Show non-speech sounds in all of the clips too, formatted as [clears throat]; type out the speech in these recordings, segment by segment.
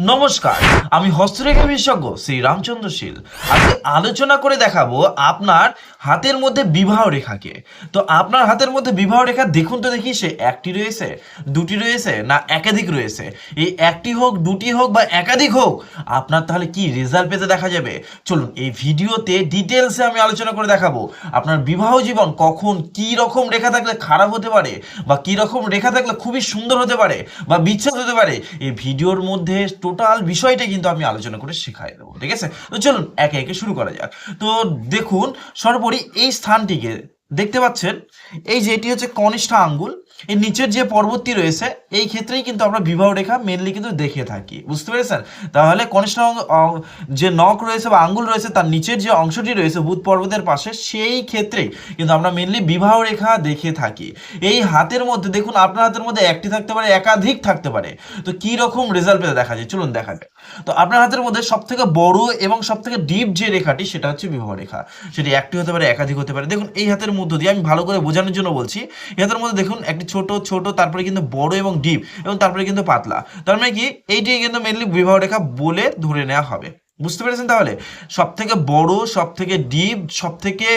নমস্কার, আমি হস্তরেখা বিশেষজ্ঞ শ্রী রামচন্দ্র শীল। আজকে আলোচনা করে দেখাবো আপনার হাতের মধ্যে বিবাহ রেখাকে। তো আপনার হাতের মধ্যে বিবাহ রেখা দেখুন তো দেখি, সে একটি রয়েছে, দুটি রয়েছে, না একাধিক রয়েছে? এই একটি হোক, দুটি হোক বা একাধিক হোক, আপনার তাহলে কি রেজাল্ট পেতে দেখা যাবে? চলুন, এই ভিডিওতে ডিটেলসে আমি আলোচনা করে দেখাবো। আপনার বিবাহ জীবন কখন কি রকম রেখা থাকলে খারাপ হতে পারে, বা কি রকম রেখা থাকলে খুবই সুন্দর হতে পারে, বা বিচ্ছেদ হতে পারে? এই ভিডিওর মধ্যে টোটাল বিষয়টা কিন্তু আমি আলোচনা করে শেখাই দেবো, ঠিক আছে? তো চলুন, একে একে শুরু করা যাক। তো দেখুন, সর্বোপরি এই স্থানটিকে দেখতে পাচ্ছেন, এই যে এটি হচ্ছে কনিষ্ঠা আঙ্গুল এর নিচের যে পর্বতটি রয়েছে, এই ক্ষেত্রেই কিন্তু আমরা বিবাহ রেখা মেনলি কিন্তু দেখে থাকি। বুঝতে পেরেছেন? তাহলে কনিষ্ঠ যে নখ রয়েছে বা আঙ্গুল রয়েছে, তার নিচের যে অংশটি রয়েছে ভূত পর্বতের পাশে, সেই ক্ষেত্রেই কিন্তু আমরা মেনলি বিবাহ রেখা দেখে থাকি। এই হাতের মধ্যে, দেখুন আপনার হাতের মধ্যে একটি থাকতে পারে, একাধিক থাকতে পারে। তো কি রকম রেজাল্ট পেতে দেখা যায়? চলুন দেখা যাক। তো আপনার হাতের মধ্যে সব থেকে বড় এবং সব থেকে ডিপ যে রেখাটি, সেটা হচ্ছে বিবাহ রেখা। সেটি একটি হতে পারে, একাধিক হতে পারে। দেখুন, এই হাতের মধ্য দিয়ে আমি ভালো করে বোঝানোর জন্য বলছি, এই হাতের মধ্যে দেখুন, একটি ছোট ছোট, তারপরে কিন্তু বড় এবং ডিপ এবং তারপরে কিন্তু পাতলা। তার মানে কি এইটি কিন্তু মেনলি বিবাহ রেখা বলে ধরে নেওয়া হবে। বুঝতে পেরেছেন তাহলে? সব থেকে বড় সব থেকে ডিপ সব থেকে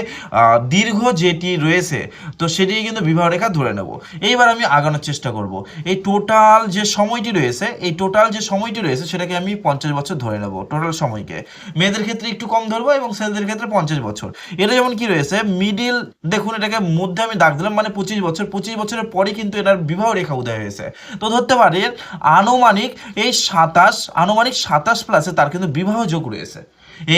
দীর্ঘ যেটি রয়েছে, তো সেটি কিন্তু বিবাহ রেখা ধরে নেব। এইবার আমি আগানোর চেষ্টা করব। এই টোটাল যে সময়টি রয়েছে, এই টোটাল যে সময়টি রয়েছে, সেটাকে আমি পঞ্চাশ বছর ধরে নেব, টোটাল সময়কে। মেয়েদের ক্ষেত্রে একটু কম ধরবো এবং ছেলেদের ক্ষেত্রে পঞ্চাশ বছর। এটা যেমন কি রয়েছে মিডিল দেখুন এটাকে মধ্যে আমি দাগ দিলাম মানে পঁচিশ বছর। পঁচিশ বছরের পরে কিন্তু এটার বিবাহ রেখা উদয় হয়েছে। তো ধরতে পারেন, আনুমানিক এই সাতাশ, আনুমানিক সাতাশ প্লাসে তার কিন্তু বিবাহ যোগ রয়েছে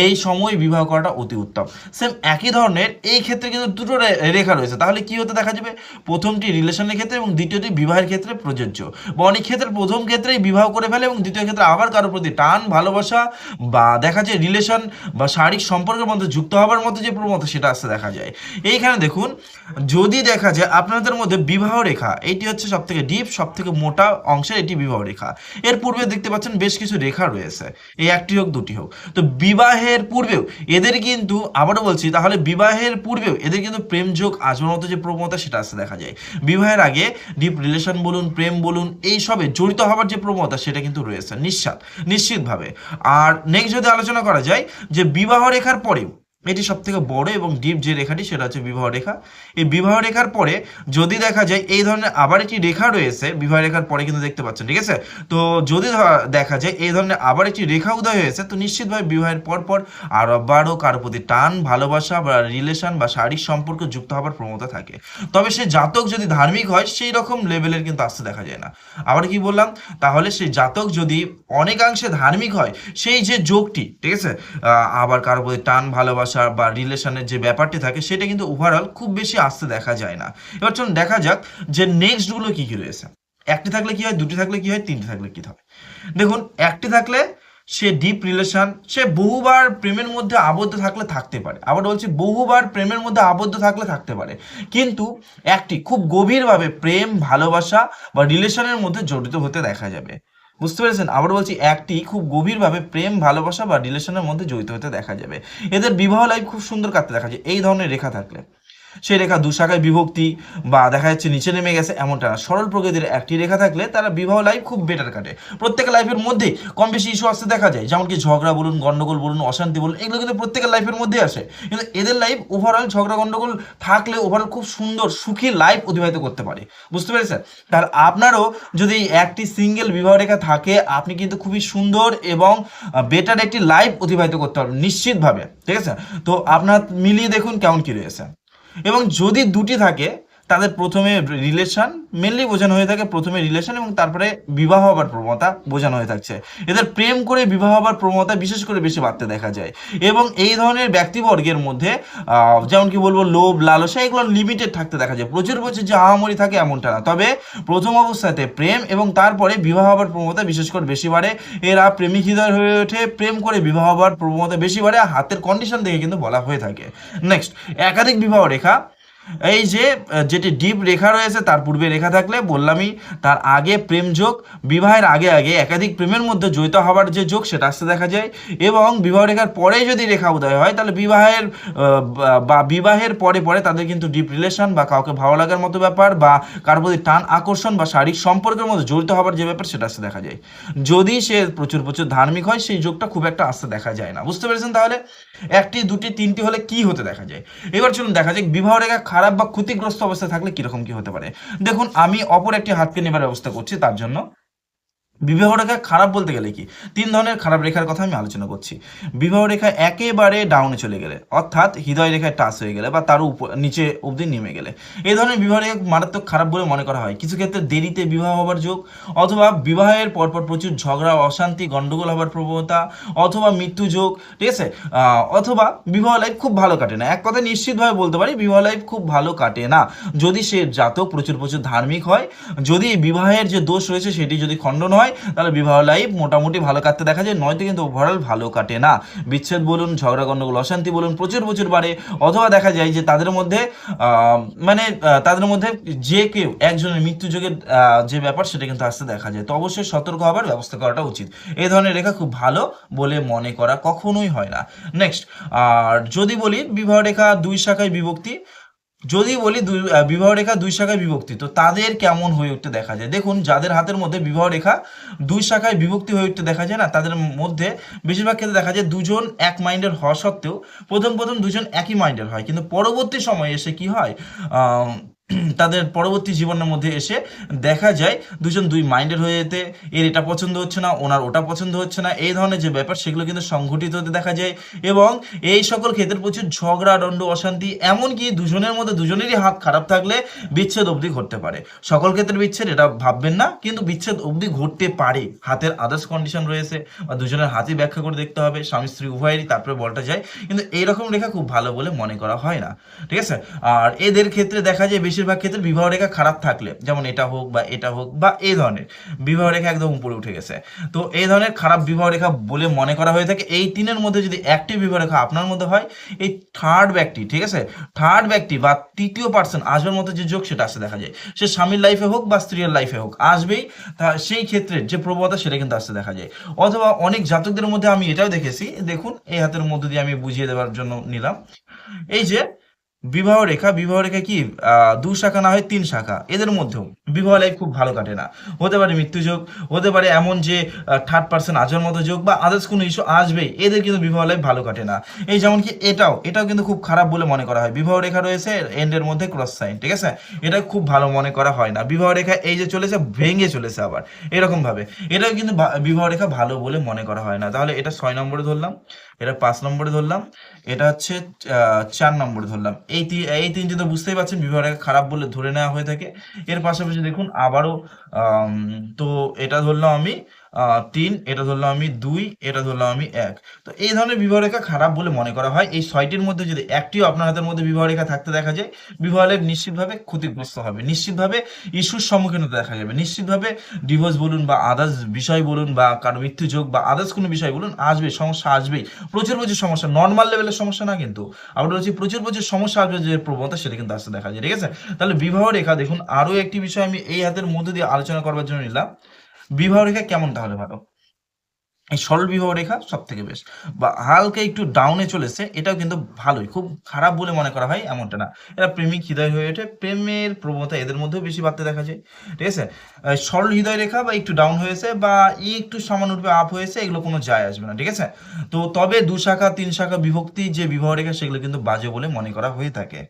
এই সময় বিবাহ করাটা অতি উত্তম। সেম একই ধরনের এই ক্ষেত্রে কিন্তু দুটো রেখা রয়েছে। তাহলে কি হতে দেখা যাবে? প্রথমটি রিলেশনের ক্ষেত্রে এবং দ্বিতীয়টি বিবাহের ক্ষেত্রে প্রযোজ্য। বা অনেক ক্ষেত্রে প্রথম ক্ষেত্রেই বিবাহ করে ফেলে এবং দ্বিতীয় ক্ষেত্রে আবার কারোর প্রতি টান, ভালোবাসা বা দেখা যায় রিলেশন বা শারীরিক সম্পর্কের মধ্যে যুক্ত হবার মতো যে প্রবণতা সেটা আসতে দেখা যায়। এইখানে দেখুন, যদি দেখা যায় আপনাদের মধ্যে বিবাহ রেখা এটি হচ্ছে সব থেকে ডিপ সব থেকে মোটা অংশের এটি বিবাহ রেখা। এর পূর্বে দেখতে পাচ্ছেন বেশ কিছু রেখা রয়েছে। এই একটি হোক, দুটি হোক। তো বিবাহের পূর্বেও, এদের কিন্তু, আবারও বলছি, তাহলে বিবাহের পূর্বেও এদের কিন্তু প্রেম যোগ মতো যে প্রবণতা সেটা আসতে দেখা যায়। বিবাহের আগে ডিপ রিলেশন বলুন, প্রেম বলুন, এই সবে জড়িত হওয়ার যে প্রবণতা সেটা কিন্তু রয়েছে নিঃস্বাদ নিশ্চিতভাবে। আর নেক্সট যদি আলোচনা করা যায়, যে বিবাহ রেখার পরেও এটি সব থেকে বড় এবং ডিপ যে রেখাটি, সেটা হচ্ছে বিবাহ রেখা। এই বিবাহ রেখার পরে যদি দেখা যায় এই ধরনের আবার একটি রেখা রয়েছে, বিবাহ রেখার পরে কিন্তু দেখতে পাচ্ছেন, ঠিক আছে? তো যদি দেখা যায় এই ধরনের আবার একটি রেখা উদয় হয়েছে, তো নিশ্চিতভাবে বিবাহের পর পর আর আবারও কারোর প্রতি টান, ভালোবাসা বা রিলেশন বা শারীরিক সম্পর্ক যুক্ত হবার প্রবণতা থাকে। তবে সে জাতক যদি ধার্মিক হয়, সেই রকম লেভেলের কিন্তু আসতে দেখা যায় না। আবার কি বললাম? তাহলে সেই জাতক যদি অনেকাংশে ধার্মিক হয়, সেই যে যোগটি, ঠিক আছে? আবার কারোর প্রতি টান, ভালোবাসা বা রিলেশনের যে ব্যাপারটি থাকে, সেটা কিন্তু ওভারঅল খুব বেশি আসতে দেখা যায় না। এবার চলুন দেখা যাক যে নেক্সটগুলো কি কি রয়েছে। একটি থাকলে কি হয়, দুটি থাকলে কি হয়, তিনটি থাকলে কি হবে? দেখুন, একটি থাকলে সে ডিপ রিলেশন সে বহুবার প্রেমের মধ্যে আবদ্ধ থাকলে থাকতে পারে। আবার বলছি, বহুবার প্রেমের মধ্যে আবদ্ধ থাকলে থাকতে পারে। কিন্তু একটি খুব গভীরভাবে প্রেম, ভালোবাসা বা রিলেশনের মধ্যে জড়িত হতে দেখা যাবে। বুঝতে পেরেছেন? আবার বলছি, একটি খুব গভীরভাবে প্রেম, ভালোবাসা বা রিলেশনের মধ্যে জড়িত হতে দেখা যাবে। এদের বিবাহ লাইফ খুব সুন্দর কাটতে দেখা যায়। এই ধরনের রেখা থাকলে। সেই রেখা দুশাখায় বিভক্তি বা দেখা যাচ্ছে নিচে নেমে গেছে এমনটা না। সরল প্রকৃতির একটি রেখা থাকলে তারা বিবাহ লাইফ খুব বেটার কাটে। প্রত্যেকের লাইফের মধ্যে কম বেশি ইস্যু আসতে দেখা যায়। যেমন কি ঝগড়া বলুন, গন্ডগোল বলুন, অশান্তি বলুন, এগুলো কিন্তু প্রত্যেকের লাইফের মধ্যে আসে। কিন্তু এদের লাইফ ওভারঅল ঝগড়া, গন্ডগোল থাকলে ওভারঅল খুব সুন্দর, সুখী লাইফ অতিবাহিত করতে পারে। বুঝতে পেরেছেন? তার আপনারও যদি একটি সিঙ্গেল বিবাহ রেখা থাকে, আপনি কিন্তু খুবই সুন্দর এবং বেটার একটি লাইফ অতিবাহিত করতে পারবেন, নিশ্চিতভাবে। ঠিক আছে? তো আপনার মিলিয়ে দেখুন কেমন কি রয়েছে। এবং যদি দুটি থাকে তাদের প্রথমে রিলেশন মেনলি বোঝানো হয়ে থাকে প্রথমে রিলেশন এবং তারপরে বিবাহ হবার প্রবণতা বোঝানো হয়ে থাকছে। এদের প্রেম করে বিবাহ হবার প্রবণতা বিশেষ করে বেশি বাড়তে দেখা যায়। এবং এই ধরনের ব্যক্তিবর্গের মধ্যে যেমন কি বলব, লোভ, লালসা এগুলো লিমিটেড থাকতে দেখা যায়। প্রচুর প্রচুর যে আহামরি থাকে এমনটা না। তবে প্রথম অবস্থাতে প্রেম এবং তারপরে বিবাহ হবার প্রবণতা বিশেষ করে বেশি বাড়ে। এরা প্রেমিক হৃদয় হয়ে ওঠে, প্রেম করে বিবাহ হবার প্রবণতা বেশি বাড়ে হাতের কন্ডিশন দেখে কিন্তু বলা হয়ে থাকে। নেক্সট একাধিক বিবাহ রেখা এই যে যেটি ডিপ রেখা রয়েছে, তার পূর্বে রেখা থাকলে বললামই, তার আগে প্রেম যোগ, বিবাহের আগে আগে একাধিক প্রেমের মধ্যে জড়িত হওয়ার যে যোগ, সেটা আসতে দেখা যায়। এবং বিবাহ রেখার পরে যদি রেখা উদয় হয়, তাহলে বিবাহের বা- বিবাহের পরে পরে তাদের কিন্তু ডিপ রিলেশন বা কাউকে ভালো লাগার মতো ব্যাপার বা কার প্রতি টান আকর্ষণ বা শারীরিক সম্পর্কের মধ্যে জড়িত হওয়ার যে ব্যাপার, সেটা আসতে দেখা যায়। যদি সে প্রচুর প্রচুর ধার্মিক হয়, সেই যোগটা খুব একটা আসতে দেখা যায় না। বুঝতে পেরেছেন তাহলে? একটি, দুটি, তিনটি হলে কি হতে দেখা যায়? এবার চলুন দেখা যাক, বিবাহ রেখা খারাপ বা ক্ষতিগ্রস্ত অবস্থা থাকলে কীরকম কি হতে পারে? দেখুন, আমি অপর একটি হাতকে নেবার ব্যবস্থা করছি তার জন্য। বিবাহ রেখা খারাপ বলতে গেলে কি? তিন ধরনের খারাপ রেখার কথা আমি আলোচনা করছি। বিবাহ রেখা একেবারে ডাউনে চলে গেলে, অর্থাৎ হৃদয় রেখায় টাচ হয়ে গেলে বা তার উপর, নিচে অবধি নেমে গেলে। এই ধরনের বিবাহ রেখা মারাত্মক খারাপ বলে মনে করা হয়। কিছু ক্ষেত্রে দেরিতে বিবাহ হবার যোগ, অথবা বিবাহের পরপর প্রচুর ঝগড়া, অশান্তি, গন্ডগোল হবার প্রবণতা, অথবা মৃত্যু যোগ, ঠিক আছে? অথবা বিবাহ লাইফ খুব ভালো কাটে না। এক কথায় নিশ্চিতভাবে বলতে পারি, বিবাহ লাইফ খুব ভালো কাটে না। যদি সে জাতক, প্রচুর প্রচুর ধার্মিক হয়, যদি বিবাহের যে দোষ রয়েছে, সেটি যদি খণ্ডন হয় তাহলে বিবাহ লাইফ মোটামুটি ভালো কাটতে দেখা যায় নয়তো কিন্তু ওভারঅল ভালো কাটে না। বিচ্ছেদ বলুন ঝগড়া গণ্ডগোল অশান্তি বলুন প্রচুর প্রচুর বাড়ে। অথবা দেখা যায় যে তাদের মধ্যে মানে তাদের মধ্যে যে কেউ একজনের মৃত্যু যোগের আহ, যে ব্যাপার সেটা কিন্তু আসতে দেখা যায়। তো অবশ্যই সতর্ক হবার ব্যবস্থা করাটা উচিত। এই ধরনের রেখা খুব ভালো বলে মনে করা কখনোই হয় না। নেক্সট আর যদি বলি বিবাহ রেখা দুই শাখায় বিভক্তি যদি বলি দুই বিবাহ রেখা দুই শাখায় বিভক্তি, তো তাদের কেমন হয়ে উঠতে দেখা যায়? দেখুন, যাদের হাতের মধ্যে বিবাহ রেখা দুই শাখায় বিভক্তি হয়ে উঠতে দেখা যায় না, তাদের মধ্যে বেশিরভাগ ক্ষেত্রে দেখা যায় দুজন এক মাইন্ডের হওয়া সত্ত্বেও প্রথম প্রথম দুজন একই মাইন্ডের হয়। কিন্তু পরবর্তী সময়ে এসে কি হয়? [clears throat] তাদের পরবর্তী জীবনের মধ্যে এসে দেখা যায় দুজন দুই মাইন্ডের হয়ে যেতে, এর এটা পছন্দ হচ্ছে না, ওনার ওটা পছন্দ হচ্ছে না, এই ধরনের যে ব্যাপার সেগুলো কিন্তু সংঘটিত হতে দেখা যায় এবং এই সকল ক্ষেত্রে প্রচুর ঝগড়া, দণ্ড, অশান্তি, এমনকি দুজনের মধ্যে দুজনেরই হাত খারাপ থাকলে বিচ্ছেদ অবধি ঘটতে পারে। সকল ক্ষেত্রে বিচ্ছেদ, এটা ভাববেন না, কিন্তু বিচ্ছেদ অবধি ঘটতে পারে। হাতের আদার্স কন্ডিশন রয়েছে বা দুজনের হাতই ব্যাখ্যা করে দেখতে হবে, স্বামী, স্ত্রী উভয়েরই তারপরে বলটা যায়। কিন্তু এইরকম রেখা খুব ভালো বলে মনে করা হয় না। ঠিক আছে? আর এদের ক্ষেত্রে দেখা যায় বেশিরভাগ ক্ষেত্রে বিবাহ রেখা খারাপ থাকলে, যেমন এটা হোক বা এটা হোক বা এই ধরনের, বিবাহ রেখা একদম উপরে উঠে গেছে। তো এই ধরনের খারাপ বিবাহ রেখা বলে মনে করা হয়ে থাকে। এই তিনের মধ্যে যদি একটি বিবাহ রেখা আপনার মধ্যে হয়, এই থার্ড ব্যক্তি, ঠিক আছে? থার্ড ব্যক্তি বা তৃতীয় পার্সন আসবার মতো যে যোগ সেটা আসতে দেখা যায়। সে স্বামীর লাইফে হোক বা স্ত্রীর লাইফে হোক, আসবেই, তা সেই ক্ষেত্রে যে প্রবণতা সেটা কিন্তু আসতে দেখা যায়। অথবা অনেক জাতকদের মধ্যে আমি এটাও দেখেছি, দেখুন, এই হাতের মধ্যে দিয়ে আমি বুঝিয়ে দেওয়ার জন্য নিলাম। এই যে বিবাহ রেখা বিবাহ রেখা কি? দু শাখা না হয় তিন শাখা। এদের মধ্যেও বিবাহ লাইফ খুব ভালো কাটে না। হতে পারে মৃত্যু যোগ, হতে পারে এমন যে থার্ড পার্সন আজর মতো যোগ বা আদার্স কোনো ইস্যু আসবেই। এদের কিন্তু বিবাহ লাইফ ভালো কাটে না। এই যেমন কি এটাও এটাও কিন্তু খুব খারাপ বলে মনে করা হয়। বিবাহ রেখা রয়েছে এন্ডের মধ্যে ক্রস সাইন ঠিক আছে? এটা খুব ভালো মনে করা হয় না। বিবাহ রেখা এই যে চলেছে, ভেঙে চলেছে আবার। এরকমভাবে এটাও কিন্তু বিবাহ রেখা ভালো বলে মনে করা হয় না। তাহলে এটা ছয় নম্বরে ধরলাম, এটা পাঁচ নম্বরে ধরলাম, এটা হচ্ছে চার নম্বরে ধরলাম। এই এই তিনটি তো বুঝতেই পারছেন বিবাহটাকে খারাপ বলে ধরে নেওয়া হয়ে থাকে। এর পাশাপাশি দেখুন, আবারও তো এটা ধরলাম আমি তিন, এটা ধরলাম আমি দুই, এটা ধরলাম আমি এক। তো এই ধরনের বিবাহ রেখা খারাপ বলে মনে করা হয়। এই ছয়টির মধ্যে যদি একটিও আপনার হাতের মধ্যে বিবাহ রেখা থাকতে দেখা যায় বিবাহ নিশ্চিতভাবে ক্ষতিগ্রস্ত হবে। নিশ্চিতভাবে ইস্যুর সম্মুখীন হতে দেখা যাবে। নিশ্চিতভাবে ডিভোর্স বলুন বা আদার্স বিষয় বলুন বা কারও মৃত্যু যোগ বা আদার্স কোনো বিষয় বলুন, আসবে, সমস্যা আসবেই। প্রচুর প্রচুর সমস্যা। নর্মাল লেভেলের সমস্যা না কিন্তু। আমরা বলছি প্রচুর প্রচুর সমস্যা আসবে যে প্রবণতা সেটা কিন্তু আসতে দেখা যায়। ঠিক আছে? তাহলে বিবাহ রেখা দেখুন, আরও একটি বিষয় আমি এই হাতের মধ্যে দিয়ে আলোচনা করবার জন্য নিলাম। বিবাহ রেখা কেমন তাহলে ভালো? এই সরল বিবাহ রেখা সব থেকে বেশ। বা হালকা একটু ডাউনে চলেছে, এটাও কিন্তু ভালোই। খুব খারাপ বলে মনে করা হয় এমনটা না। এরা প্রেমিক হৃদয় হয়ে ওঠে, প্রেমের প্রবণতা এদের মধ্যেও বেশি বাড়তে দেখা যায়। ঠিক আছে? সরল হৃদয় রেখা বা একটু ডাউন হয়েছে বা একটু সামান্যরূপে আপ হয়েছে, এগুলো কোনো যায় আসবে না। ঠিক আছে? তো তবে দু শাখা, তিন শাখা বিভক্তি যে বিবাহ রেখা, সেগুলো কিন্তু বাজে বলে মনে করা হয়ে থাকে।